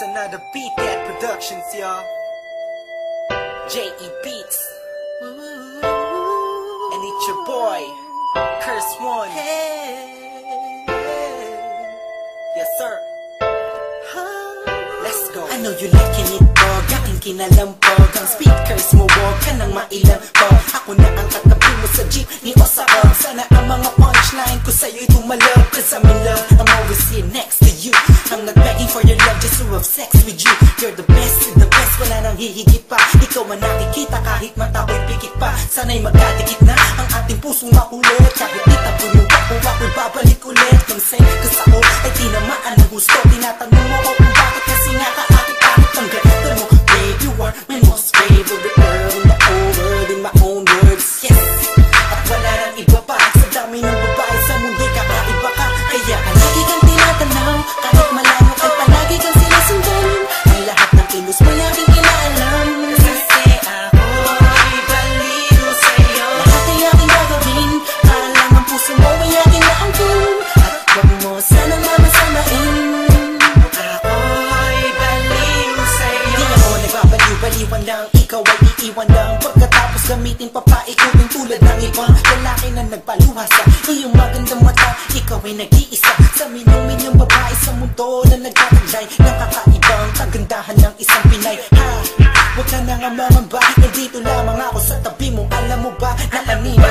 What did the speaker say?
It's another Beat That Productions, y'all. J.E. Beats. And it's your boy, Curse One. Yes, sir. Let's go. I know you liking it, kinalampog Ang speakers mo, wag ka nang mailang pog Ako na ang katabi mo sa jeep ni Osakog Sana ang mga punchline ko sa'yo'y tumalab. Cause I'm in love, I'm always here next to you. I'm not begging for your love just to have sex with you. You're the best, the best, wala nang hihigit pa. Ikaw man nakikita kahit mata ko'y pikit pa. Sana'y magkadikit na ang ating pusong makulit. Kahit di tapunin ako, ako'y babalik ulit. Say, cause ako ay tinamaan ng gusto. Tinatanong mo ko kung bakit kasi nga kaakit-akit lang. Pagkatapos gamitin pa paikutin tulad ng ibang lalaki na nagpaluha sa iyong magandang mata. Ikaw ay nag-iisa sa minong-minyong babae sa mundo na nagtataglay Ng kakaibang kagandahan ng isang Pinay. Ha! Huwag ka na nga mangamba Nandito lamang ako sa tabi mo. Alam mo ba na kanina